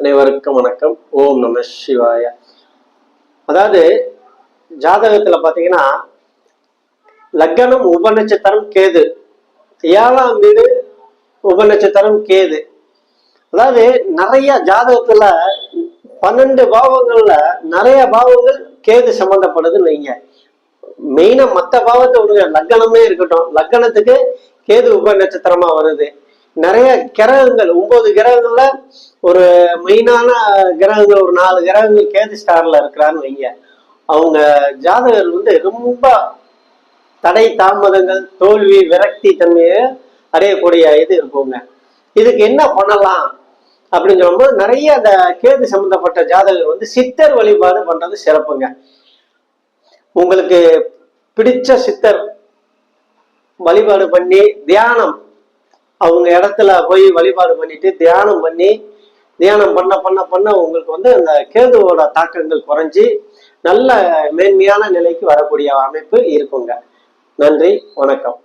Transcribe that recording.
அனைவருக்கும் வணக்கம். ஓம் நம சிவாய. அதாவது ஜாதகத்துல பாத்தீங்கன்னா லக்னம் உபநட்சத்திரம் கேது. ஏழாம் வீடு உபநட்சத்திரம் கேது. அதாவது நிறைய ஜாதகத்துல பன்னெண்டு பாவங்கள்ல நிறைய பாவங்கள் கேது சம்பந்தப்படுதுன்னு வைங்க. மெயினா மத்த பாவத்தை விடுங்க. லக்னமே இருக்கட்டும். லக்னத்துக்கு கேது உப நட்சத்திரமா வருது. நிறைய கிரகங்கள் ஒன்பது கிரகங்கள்ல ஒரு மெயினான கிரகங்கள் ஒரு நாலு கிரகங்கள் கேது ஸ்டார்ல இருக்கிறான்னு வைங்க. அவங்க ஜாதகர்கள் வந்து ரொம்ப தடை தாமதங்கள் தோல்வி விரக்தி தன்மையை அடையக்கூடிய இது இருக்குங்க. இதுக்கு என்ன பண்ணலாம் அப்படின்னு நிறைய அந்த கேது சம்பந்தப்பட்ட ஜாதகர் வந்து சித்தர் வழிபாடு பண்றது சிறப்புங்க. உங்களுக்கு பிடிச்ச சித்தர் வழிபாடு பண்ணி தியானம் அவங்க இடத்துல போய் வழிபாடு பண்ணிட்டு தியானம் பண்ணி தியானம் பண்ண பண்ண பண்ண உங்களுக்கு வந்து அந்த கேதுவோட தாக்கங்கள் குறைஞ்சி நல்ல மேன்மையான நிலைக்கு வரக்கூடிய அமைப்பு இருக்குங்க. நன்றி வணக்கம்.